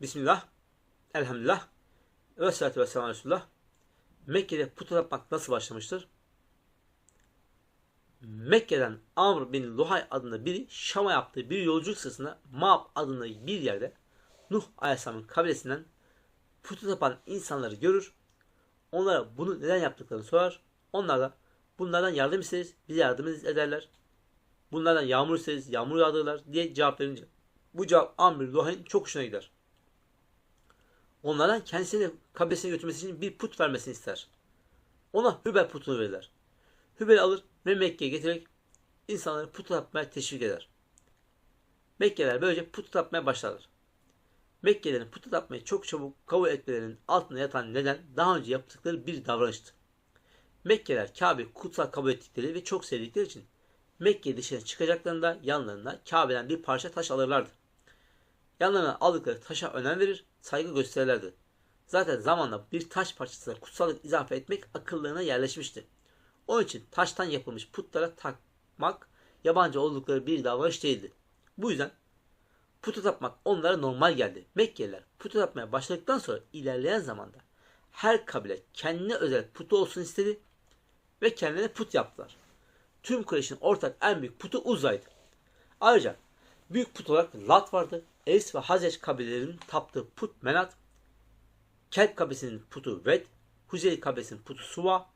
Bismillah, elhamdülillah, ve salatu ve selamu Resulullah. Mekke'de puta tapmak nasıl başlamıştır? Mekke'den Amr bin Luhay adında biri Şam'a yaptığı bir yolculuk sırasında Ma'ab adında bir yerde Nuh Aleyhisselam'ın kabilesinden puta tapan insanları görür. Onlara bunu neden yaptıklarını sorar. Onlar da bunlardan yardım isteriz, bize yardım ederler. Bunlardan yağmur isteriz, yağmur yağdırırlar diye cevap verince. Bu cevap Amr bin Luhay'ın çok hoşuna gider. Onlardan kendisini kabilesine götürmesi için bir put vermesini ister. Ona Hübel putunu verirler. Hübel'i alır ve Mekke'ye getirerek insanları put yapmaya teşvik eder. Mekkeliler böylece put yapmaya başlarlar. Mekkelilerin put yapmayı çok çabuk kabul etmelerinin altında yatan neden daha önce yaptıkları bir davranıştı. Mekkeliler Kabe'yi kutsal kabul ettikleri ve çok sevdikleri için Mekke dışına çıkacaklarında yanlarına Kabe'den bir parça taş alırlardı. Yanlarına aldıkları taşa önem verir, saygı gösterirlerdi. Zaten zamanla bir taş parçasına kutsallık izafe etmek akıllarına yerleşmişti. Onun için taştan yapılmış putlara takmak yabancı oldukları bir davranış değildi. Bu yüzden puta tapmak onlara normal geldi. Mekkeliler puta tapmaya başladıktan sonra ilerleyen zamanda her kabile kendine özel putu olsun istedi ve kendilerine put yaptılar. Tüm Kureyş'in ortak en büyük putu Uzay'dı. Ayrıca büyük put olarak Lat vardı. Evs ve Hazeç kabilelerinin taptığı put Menat, Kelp kabilesinin putu Ved, Huzeyl kabilesinin putu Suva,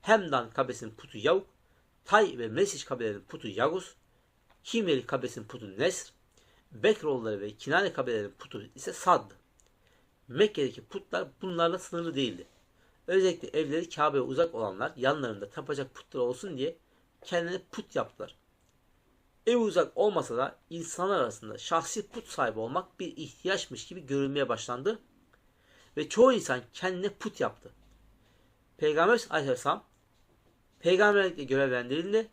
Hemdan kabilesinin putu Yavuk, Tay ve Mesiç kabilelerinin putu Yagus, Himyeli kabilesinin putu Nesr, Bekroğulları ve Kinane kabilelerinin putu ise Sad'dı. Mekke'deki putlar bunlarla sınırlı değildi. Özellikle evleri Kabe'ye uzak olanlar yanlarında tapacak putları olsun diye kendine put yaptılar. Ev uzak olmasa da insanlar arasında şahsi put sahibi olmak bir ihtiyaçmış gibi görülmeye başlandı ve çoğu insan kendine put yaptı. Peygamber Aleyhisselam peygamberlikle görevlendirildi.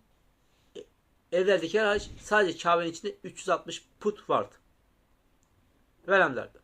E, Evlerdeki hariç sadece Kabe'nin içinde 360 put vardı. Veremlerdi.